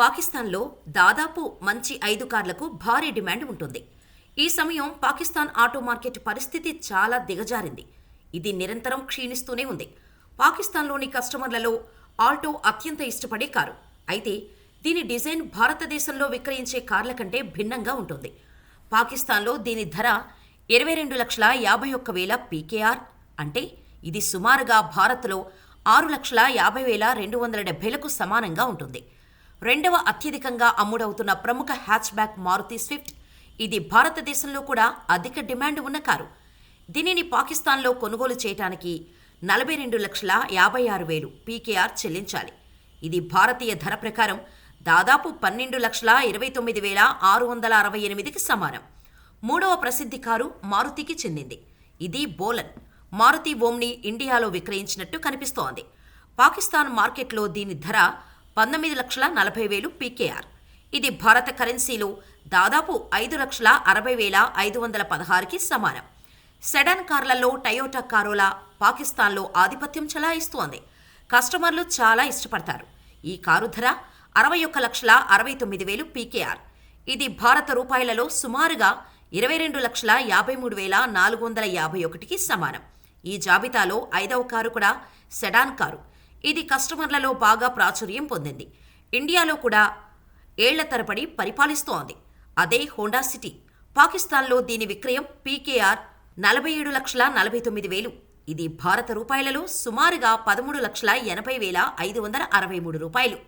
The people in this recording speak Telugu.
పాకిస్తాన్లో దాదాపు మంచి ఐదు కార్లకు భారీ డిమాండ్ ఉంటుంది. ఈ సమయం పాకిస్తాన్ ఆటో మార్కెట్ పరిస్థితి చాలా దిగజారింది. ఇది నిరంతరం క్షీణిస్తూనే ఉంది. పాకిస్తాన్లోని కస్టమర్లలో ఆల్టో అత్యంత ఇష్టపడే కారు. అయితే దీని డిజైన్ భారతదేశంలో విక్రయించే కార్ల కంటే భిన్నంగా ఉంటుంది. పాకిస్తాన్లో దీని ధర ఇరవై రెండు లక్షల యాభై ఒక్క వేల పీకేఆర్ అంటే ఇది సుమారుగా భారత్లో ఆరు లక్షల యాభై వేల రెండు వందల డెబ్బైలకు సమానంగా ఉంటుంది. రెండవ అత్యధికంగా అమ్ముడవుతున్న ప్రముఖ హ్యాచ్బ్యాక్ మారుతి స్విఫ్ట్ ఇది భారతదేశంలో కూడా అధిక డిమాండ్ ఉన్న కారు. దీనిని పాకిస్తాన్లో కొనుగోలు చేయడానికి నలభై రెండు లక్షల యాభై ఆరు వేలు పీకేఆర్ చెల్లించాలి. ఇది భారతీయ ధర ప్రకారం దాదాపు పన్నెండు లక్షల ఇరవై తొమ్మిది వేల ఆరు వందల అరవై ఎనిమిదికి సమానం. మూడవ ప్రసిద్ధి కారు మారుతికి చెందింది. ఇది బోలన్. మారుతి ఓమ్ని ఇండియాలో విక్రయించినట్టు కనిపిస్తోంది. పాకిస్తాన్ మార్కెట్లో దీని ధర పంతొమ్మిది లక్షల నలభై వేలు పీకేఆర్. ఇది భారత కరెన్సీలో దాదాపు ఐదు లక్షల అరవై వేల ఐదు వందల పదహారుకి సమానం. సెడాన్ కార్లలో టయోటా కారోలా పాకిస్తాన్లో ఆధిపత్యం చెలాయిస్తోంది. కస్టమర్లు చాలా ఇష్టపడతారు. ఈ కారు ధర అరవై ఒక్క లక్షల అరవై తొమ్మిది వేలు పీకేఆర్. ఇది భారత రూపాయలలో సుమారుగా ఇరవై రెండు లక్షల యాభై మూడు వేల నాలుగు వందల యాభై ఒకటికి సమానం. ఈ జాబితాలో ఐదవ కారు కూడా సెడాన్ కారు. ఇది కస్టమర్లలో బాగా ప్రాచుర్యం పొందింది. ఇండియాలో కూడా ఏళ్ళ తరబడి పరిపాలిస్తోంది. అదే హోండా సిటీ. పాకిస్తాన్లో దీని విక్రయం పీకేఆర్ నలభై ఏడు లక్షల నలభై తొమ్మిది వేలు. ఇది భారత రూపాయలలో సుమారుగా పదమూడు లక్షల ఎనభై వేల ఐదు వందల అరవై మూడు రూపాయలు.